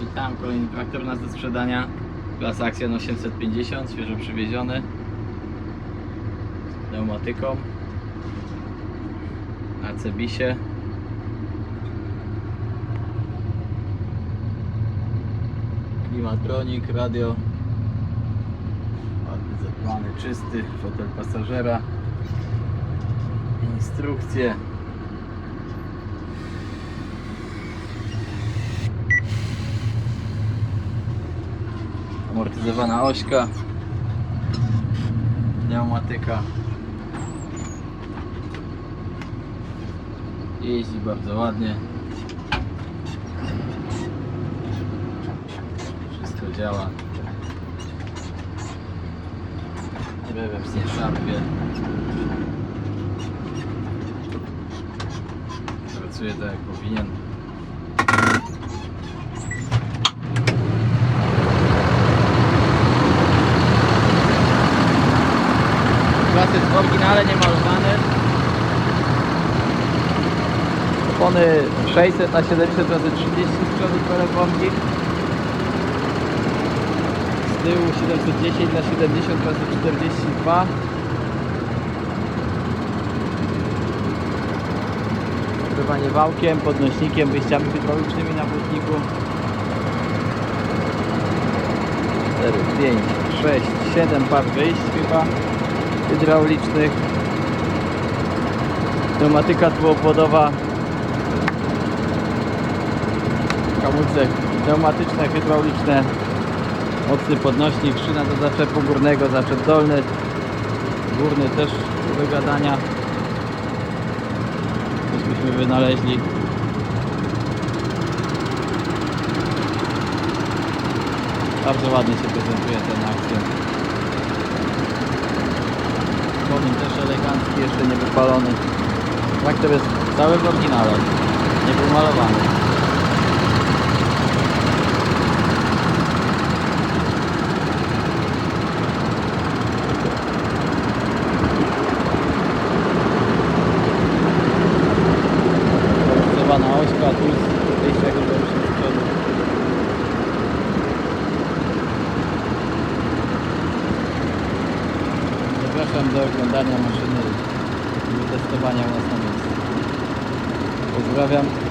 Witam, kolejny traktor nas do sprzedania. Klasa Action 850, świeżo przywieziony. Z pneumatyką. Na Cebisie. Klimatronik, radio. Ładny zadbany, czysty, fotel pasażera. Instrukcje. Amortyzowana ośka. Pneumatyka. Jeździ bardzo ładnie. Wszystko działa. Rewers nie szarpie pracuje tak jak powinien Klasyk w oryginale nie malowany. Opony 600 na 700 razy 30 z przodu bombki. Z tyłu 710 na 70 razy 42. Pływanie wałkiem, podnośnikiem, wyjściami hydraulicznymi na błotniku. 4, 5, 6, 7 par wyjść chyba hydraulicznych. Pneumatyka dwuobwodowa. Hamulce pneumatyczne, hydrauliczne. Mocny podnośnik, szyna do zaczepu górnego, zaczep dolny. Górny też do wygadania. Coś byśmy wynaleźli. Bardzo ładnie się prezentuje ten akcent. Komin też elegancki, jeszcze nie wypalony. Traktor jest cały w oryginale, nie był malowany. Zobana ośka, wyjście hydrauliczne z przodu. Zapraszam do oglądania maszyny i testowania u nas na miejscu. Pozdrawiam.